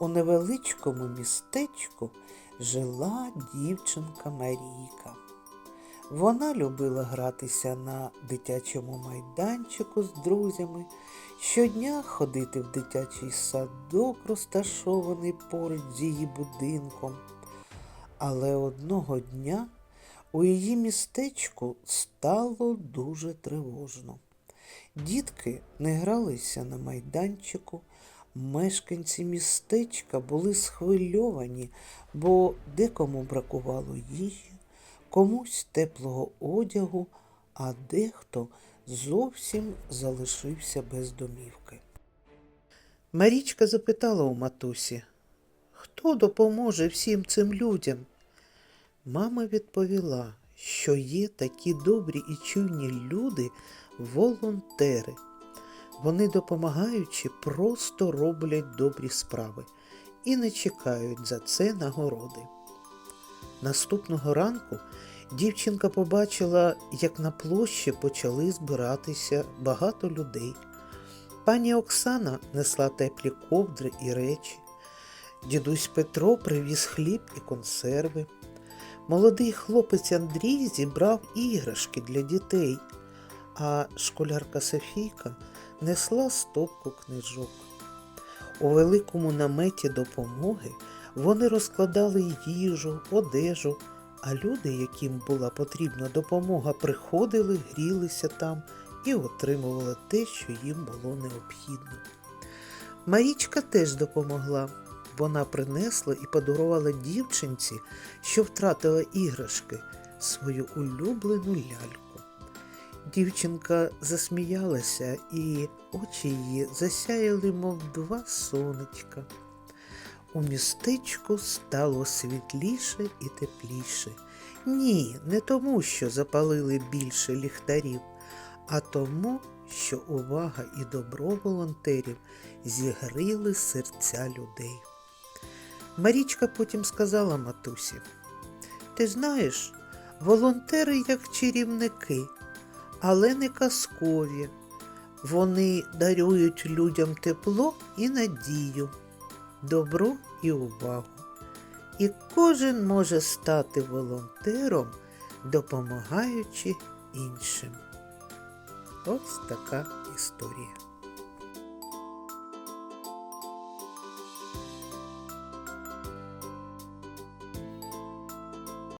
у невеличкому містечку жила дівчинка Марійка. Вона любила гратися на дитячому майданчику з друзями, щодня ходити в дитячий садок, розташований поруч з її будинком. Але одного дня у її містечку стало дуже тривожно. Дітки не гралися на майданчику, мешканці містечка були схвильовані, бо декому бракувало їжі, комусь теплого одягу, а дехто зовсім залишився без домівки. Марічка запитала у матусі, хто допоможе всім цим людям? Мама відповіла, що є такі добрі і чуйні люди, волонтери. Вони, допомагаючи, просто роблять добрі справи і не чекають за це нагороди. Наступного ранку дівчинка побачила, як на площі почали збиратися багато людей. Пані Оксана несла теплі ковдри і речі. Дідусь Петро привіз хліб і консерви. Молодий хлопець Андрій зібрав іграшки для дітей, а школярка Софійка несла стопку книжок. У великому наметі допомоги вони розкладали їжу, одежу, а люди, яким була потрібна допомога, приходили, грілися там і отримували те, що їм було необхідно. Марічка теж допомогла. Вона принесла і подарувала дівчинці, що втратила іграшки, свою улюблену ляльку. Дівчинка засміялася, і очі її засяяли, мов два сонечка. У містечку стало світліше і тепліше. Ні, не тому, що запалили більше ліхтарів, а тому, що увага і добро волонтерів зігріли серця людей. Марічка потім сказала матусі, ти знаєш, волонтери як чарівники, але не казкові. Вони дарують людям тепло і надію, добро і увагу. І кожен може стати волонтером, допомагаючи іншим. Ось така історія.